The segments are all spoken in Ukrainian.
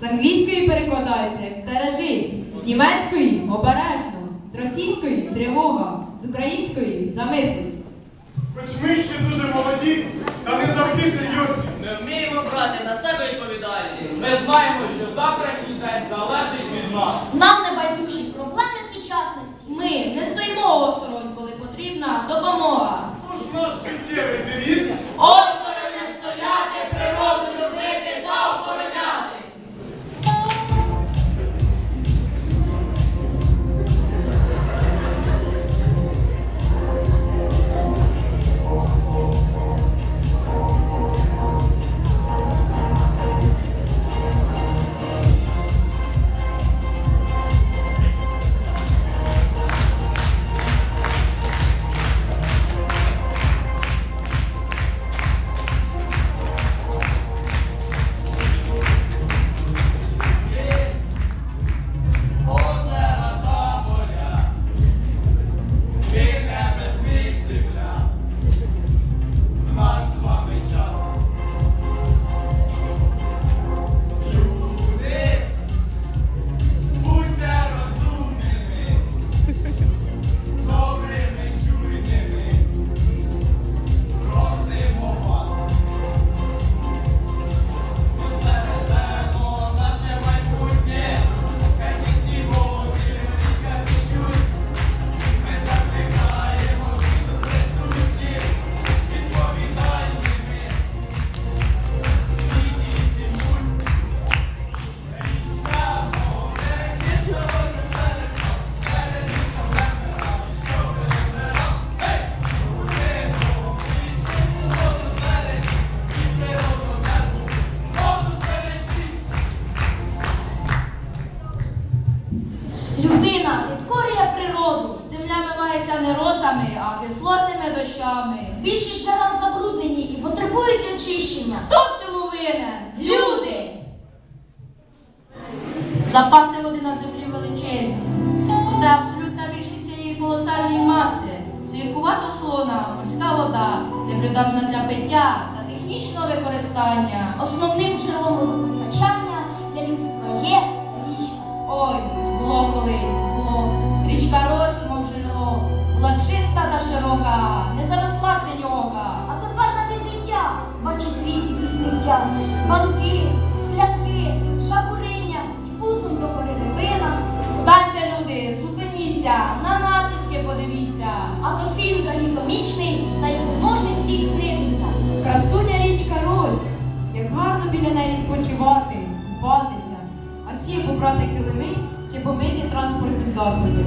З англійської перекладається як стережись, з німецької обережно, з російської тривога, з української замислись. Хоч ми ще дуже молоді, та не завжди серйозні. Ми вміємо брати на себе відповідальність. Ми знаємо, що завтрашній день залежить від нас. Нам не байдужі проблеми сучасності. Ми не стоїмо осторонь, коли потрібна допомога. Більшість джерел забруднені і потребують очищення. Хто в цьому винен? Люди! Запаси води на землі величезні. Проте абсолютна більшість цієї колосальної маси це гіркувато солона, морська вода, непридатна для пиття та технічного використання. Основним джерелом водопостачання для людства є річка. Ой, було колись, було. Річка Рось, мов джерело, була чиста та широка, не заросла синьока. А тепер навіть дитя бачить в річці ці сміття. Банки, склянки, шапуриння і пузом до гори рибина. Станьте, люди, зупиніться, на наслідки подивіться. А то фільм трагікомічний та й не може здійснитися. Красуня річка Рось, як гарно біля неї відпочивати, купатися, а ще побрати килими чи помити транспортні засоби.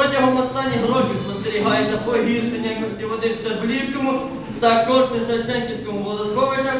Протягом останніх років спостерігається погіршення якості води в Стеблівському та Корсунь-Шевченківському водосховищах,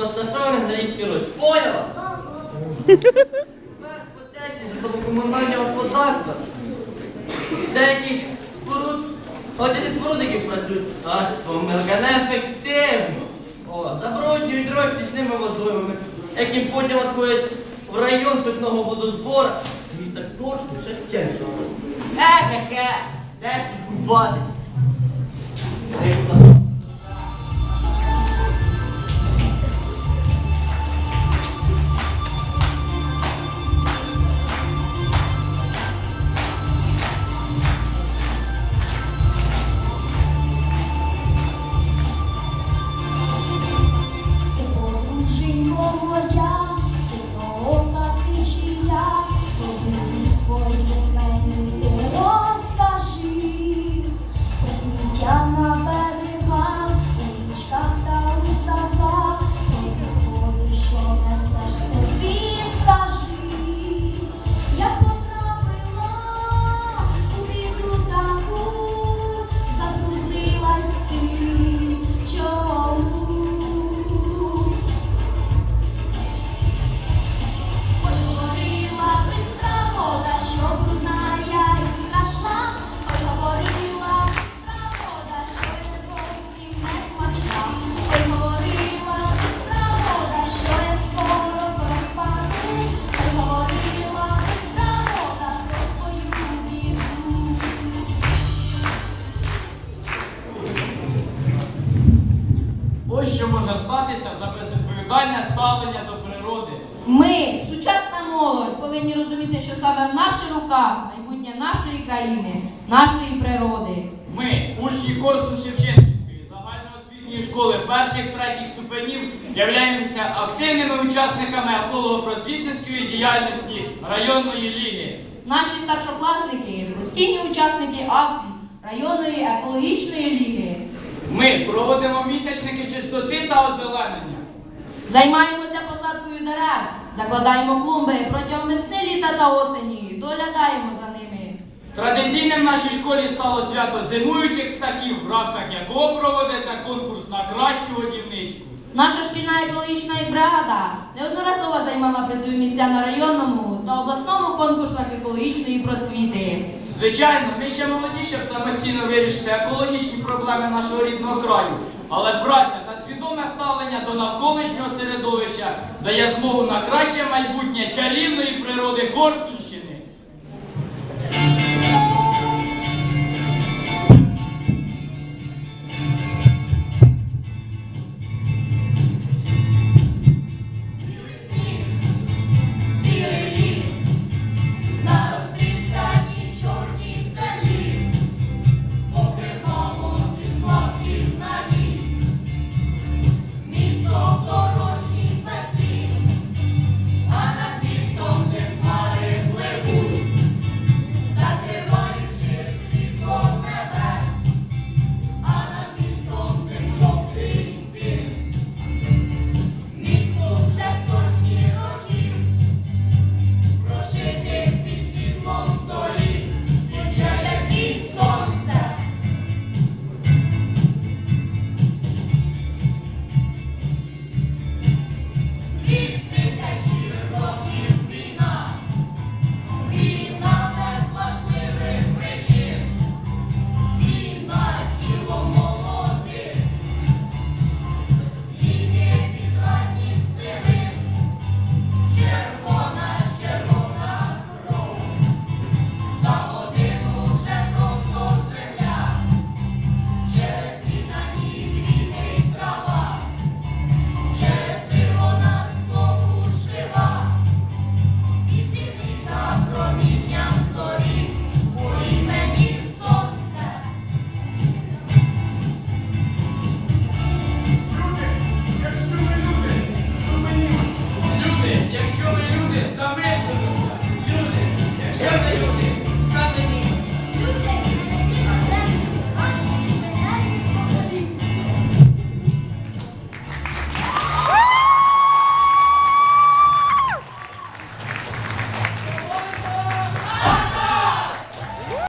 розташованих на річці Русь. Поняла? Житлово-комунальне господарство деяких споруд, хоч і споруд, які працюють мелка неефективно. О, забруднюють розтічними водоймами, які потім відходять в район питного водозбору міста Корсу Шевченка. That's the blood. Ми, сучасна молодь, повинні розуміти, що саме в наших руках майбутнє нашої країни, нашої природи. Ми, учні Корсу Шевченківської загальноосвітньої школи перших третіх ступенів, являємося активними учасниками еколого-просвітницької діяльності районної ліги. Наші старшокласники постійні учасники акцій районної екологічної ліги. Ми проводимо місячники чистоти та озеленення. Займаємося посадкою дерев, закладаємо клумби протягом весни, літа та осені, доглядаємо за ними. Традиційним в нашій школі стало свято зимуючих птахів, в рамках якого проводиться конкурс на кращу годівничку. Наша шкільна екологічна бригада неодноразово займала призові місця на районному та обласному конкурсах екологічної просвіти. Звичайно, ми ще молоді, щоб самостійно вирішити екологічні проблеми нашого рідного краю. Але праця та свідоме ставлення до навколишнього середовища дає змогу на краще майбутнє чарівної природи Корсунь